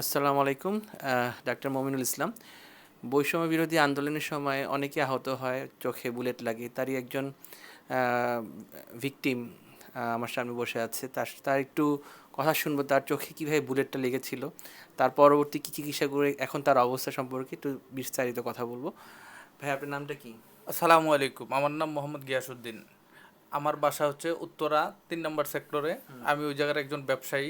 আসসালামু আলাইকুম ডাক্তার মমিনুল ইসলাম। বৈষম্য বিরোধী আন্দোলনের সময় অনেকে আহত হয়, চোখে বুলেট লাগে। তারই একজন ভিকটিম আমার সামনে বসে আছে। তার তার একটু কথা শুনব, তার চোখে কীভাবে বুলেটটা লেগেছিল, তার পরবর্তী কী চিকিৎসা করে, এখন তার অবস্থা সম্পর্কে একটু বিস্তারিত কথা বলব। ভাই, আপনার নামটা কি? আসসালামু আলাইকুম, আমার নাম মোহাম্মদ গিয়াসুদ্দিন আমার বাসা হচ্ছে উত্তরা তিন নম্বর সেক্টরে আমি ওই জায়গার একজন ব্যবসায়ী।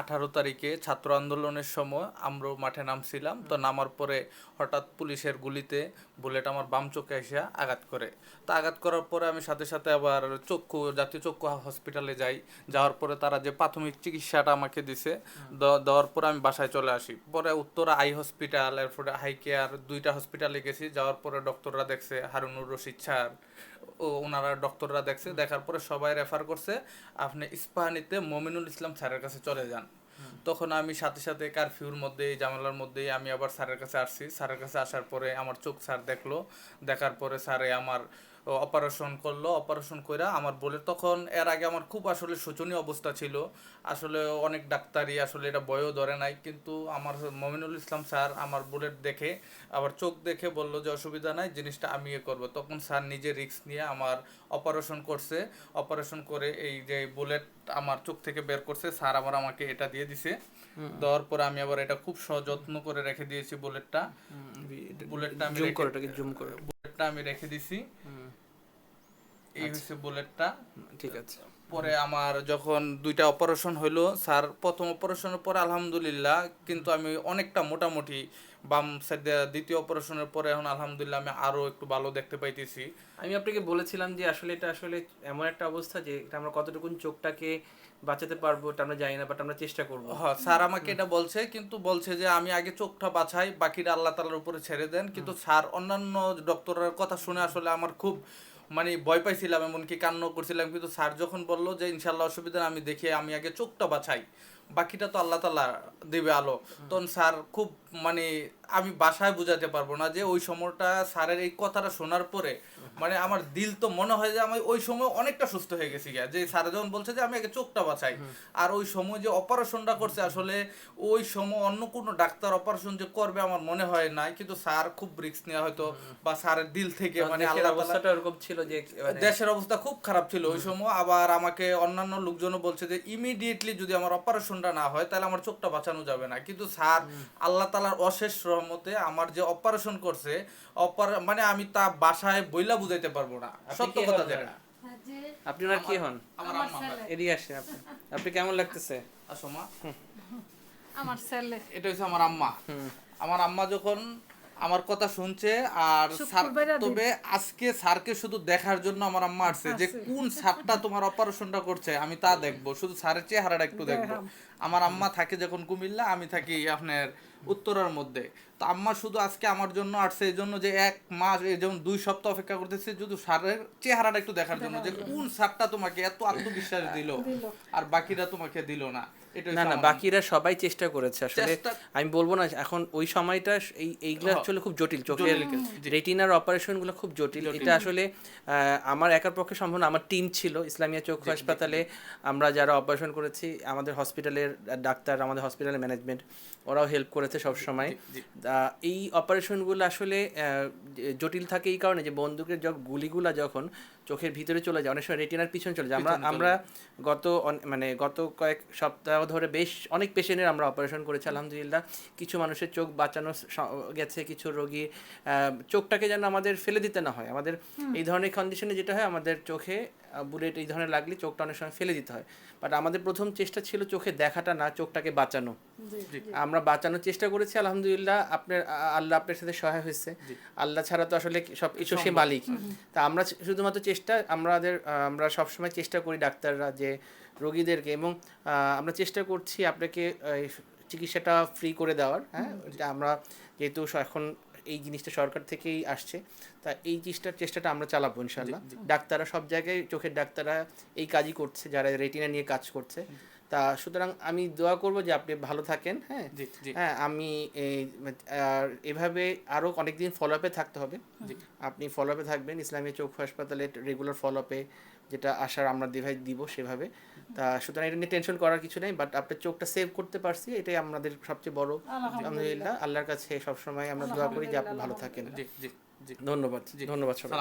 আঠারো তারিখে ছাত্র আন্দোলনের সময় আমরা মাঠে নামছিলাম। তো নামার পরে হঠাৎ পুলিশের গুলিতে বুলেট আমার বাম চোখে এসে আঘাত করে। তো আঘাত করার পরে আমি সাথে সাথে আবার চক্ষু জাতীয় চক্ষু হসপিটালে যাই। যাওয়ার পরে তারা যে প্রাথমিক চিকিৎসাটা আমাকে দিছে দেওয়ার পরে আমি বাসায় চলে আসি। পরে উত্তরা আই হসপিটাল এরপরে হাই কেয়ার দুইটা হসপিটালে গেছি। যাওয়ার পরে ডক্টররা দেখছে হারুনুর রশিদ স্যার ওনারা ডক্টররা দেখছে দেখার পরে সবাই রেফার করছে আপনি ইস্পাহানিতে মমিনুল ইসলাম স্যারের কাছে চলে যান। তখন আমি সাথে সাথে কারফিউর মধ্যে জামালার মধ্যে আমি আবার স্যারের কাছে আসছি। স্যারের কাছে আসার পরে আমার চোখ স্যার দেখল দেখার পরে স্যারে আমার অপারেশন করল অপারেশন কইরা আমার বলে তখন এর আগে আমার খুব আসলে শোচনীয় অবস্থা ছিল। আসলে অনেক ডাক্তারই আসলে এটা বয়ও ধরে নাই কিন্তু আমার মমিনুল ইসলাম স্যার আমার বুলেট দেখে আবার চোখ দেখে বলল যে অসুবিধা নাই জিনিসটা আমি ইয়ে করব। তখন স্যার নিজে রিস্ক নিয়ে আমার অপারেশন করছে। অপারেশন করে এই যে বুলেট আমার চোখ থেকে বের করছে স্যার আবার আমাকে এটা দিয়ে দিছে। দেওয়ার পরে আমি আবার এটা খুব সযত্ন করে রেখে দিয়েছি বুলেটটা। বুলেটটা আমি জুম করে বুলেটটা আমি রেখে দিছি। এই হচ্ছে বুলেটটা। ঠিক আছে। পরে আমার যখন দুইটা অপারেশন হইল স্যার প্রথম অপারেশনের পরে আলহামদুলিল্লাহ কিন্তু আমি অনেকটা মোটামুটি বাম সাইডে দ্বিতীয় অপারেশনের পরে এখন আলহামদুলিল্লাহ আমি আরও একটু ভালো দেখতে পাইতেছি। আমি আপনাকে বলেছিলাম যে আসলে এটা আসলে এমন একটা অবস্থা যে এটা আমরা কতটুকুন চোখটাকে বাঁচাতে পারব এটা আমরা জানি না বাট আমরা চেষ্টা করব। হ্যাঁ স্যার আমাকে এটা বলছে কিন্তু বলছে যে আমি আগে চোখটা বাছাই বাকিটা আল্লাহ তালার উপরে ছেড়ে দেন। কিন্তু স্যার অন্যান্য ডক্টরের কথা শুনে আসলে আমার খুব মানে ভয় পাইছিলাম এমনকি কান্না করছিলাম কিন্তু স্যার যখন বলল যে ইনশাল্লাহ অসুবিধা আমি দেখি আমি আগে চোখটা বাছাই। বাকিটা তো আল্লাহ তালা দেবে আলো। তখন স্যার খুব মানে আমি বাসায় বোঝাতে পারব না যে ওই সময়টা স্যারের এই কথাটা শোনার পরে মানে আমার দিল তো মনে হয় যে আমি ওই সময় অনেকটা সুস্থ হয়ে গেছি গিয়া। যে স্যার যখন বলছে যে আমি আগে চোখটা বাছাই আর ওই সময় যে অপারেশনটা করছে আসলে ওই সময় অন্য কোনো ডাক্তার অপারেশন যে করবে আমার মনে হয় নাই। কিন্তু স্যার খুব রিস্ক নেওয়া হয়তো বা স্যারের দিল থেকে মানে অবস্থাটা ওরকম ছিল যে মানে দেশের অবস্থা খুব খারাপ ছিল ওই সময়। আবার আমাকে অন্যান্য লোকজনও বলছে যে ইমিডিয়েটলি যদি আমার অপারেশনটা না হয় তাহলে আমার চোখটা বাঁচানো যাবে না। কিন্তু স্যার আল্লাহ তালার অশেষ রহমতে আমার যে অপারেশন করছে অপার মানে আমি তা বাসায় বইলা বুঝাইতে পারব না। সত্য কে কথা যেটা। আপনি ওনার কি হন? আমার আম্মা এদিকে আসেন আপনি। আপনি কেমন লাগতেছে? আসো মা। আমার ছেলে এটা হচ্ছে আমার আম্মা। আমার আম্মা যখন আমার কথা শুনছে আর স্যার তবে আজকে স্যারকে শুধু দেখার জন্য আমার আম্মা আসছে যে কোন স্যারটা তোমার অপারেশনটা করছে আমি তা দেখব। শুধু স্যারের চেহারাটা একটু দেখব। আমার আম্মা থাকে যখন কুমিল্লা আমি থাকি আপনার উত্তরার মধ্যে। তো আম্মা শুধু আজকে আমার জন্য আসছে এই জন্য যে এক মাস এই যেমন দুই সপ্তাহ অপেক্ষা করতেছে শুধু স্যারের চেহারাটা একটু দেখার জন্য যে কোন স্যারটা তোমাকে এত আত্মবিশ্বাস দিল আর বাকিরা তোমাকে দিল না। না না বাকিরা সবাই চেষ্টা করেছে আসলে। আমি বলব না এখন ওই সময়টা এই এইগুলো আসলে খুব জটিল। চোখের রেটিনার অপারেশনগুলো খুব জটিল। এটা আসলে আমার একার পক্ষে সম্ভব না আমার টিম ছিল ইসলামিয়া চক্ষু হাসপাতালে। আমরা যারা অপারেশন করেছি আমাদের হসপিটালের ডাক্তার আমাদের হসপিটালের ম্যানেজমেন্ট ওরাও হেল্প করেছে সব সময় এই অপারেশনগুলো আসলে আহ, জটিল থাকে এই কারণে যে বন্দুকের যখন গুলিগুলা যখন চোখের ভিতরে চলে যায় অনেক সময় রেটিনার পিছনে চলে যায়। আমরা আমরা গত মানে গত কয়েক সপ্তাহ ধরে বেশ অনেক পেশেন্টের আমরা অপারেশন করেছি আলহামদুলিল্লাহ। কিছু মানুষের চোখ বাঁচানো গেছে কিছু রোগী আহ, চোখটাকে যেন আমাদের ফেলে দিতে না হয়। আমাদের এই ধরনের কন্ডিশনে যেটা হয় আমাদের চোখে বুলেট এই ধরনের লাগলে চোখটা অনেক সময় ফেলে দিতে হয়। বাট আমাদের প্রথম চেষ্টা ছিল চোখে দেখাটা না চোখটাকে বাঁচানো। আমরা বাঁচানোর চেষ্টা করেছি আলহামদুলিল্লাহ আপনার আল্লাহ আপনার সাথে সহায় হয়েছে। আল্লাহ ছাড়া তো আসলে সব কিছু সে মালিক। তা আমরা শুধুমাত্র চেষ্টা আমাদের আমরা সবসময় চেষ্টা করি ডাক্তাররা যে রোগীদেরকে এবং আমরা চেষ্টা করছি আপনাকে চিকিৎসাটা ফ্রি করে দেওয়ার হ্যাঁ? আমরা যেহেতু এখন এই জিনিসটা সরকার থেকেই আসছে। তা এই জিনিসটার চেষ্টাটা আমরা চালাবো ইনশাল্লাহ ডাক্তাররা সব জায়গায় চোখের ডাক্তাররা এই কাজই করছে যারা রেটিনা নিয়ে কাজ করছে। তা সুতরাং আমি দোয়া করব যে আপনি ভালো থাকেন হ্যাঁ? জি জি। হ্যাঁ আমি এই আর এভাবে আরও অনেকদিন ফলো আপে থাকতে হবে। আপনি ফলো আপে থাকবেন ইসলামী চক্ষু হাসপাতালে রেগুলার ফলো আপে যেটা আসার আমরা ডিভাইস দিব সেভাবে। তা সুতরাং এটা নিয়ে টেনশন করার কিছু নেই বাট আপনার চোখটা সেভ করতে পারছি এটাই আমাদের সবচেয়ে বড়। আলহামদুলিল্লাহ। আল্লাহর কাছে সবসময় আমরা দোয়া করি যে আপনি ভালো থাকেন। জি জি। জি। ধন্যবাদ ধন্যবাদ সবাই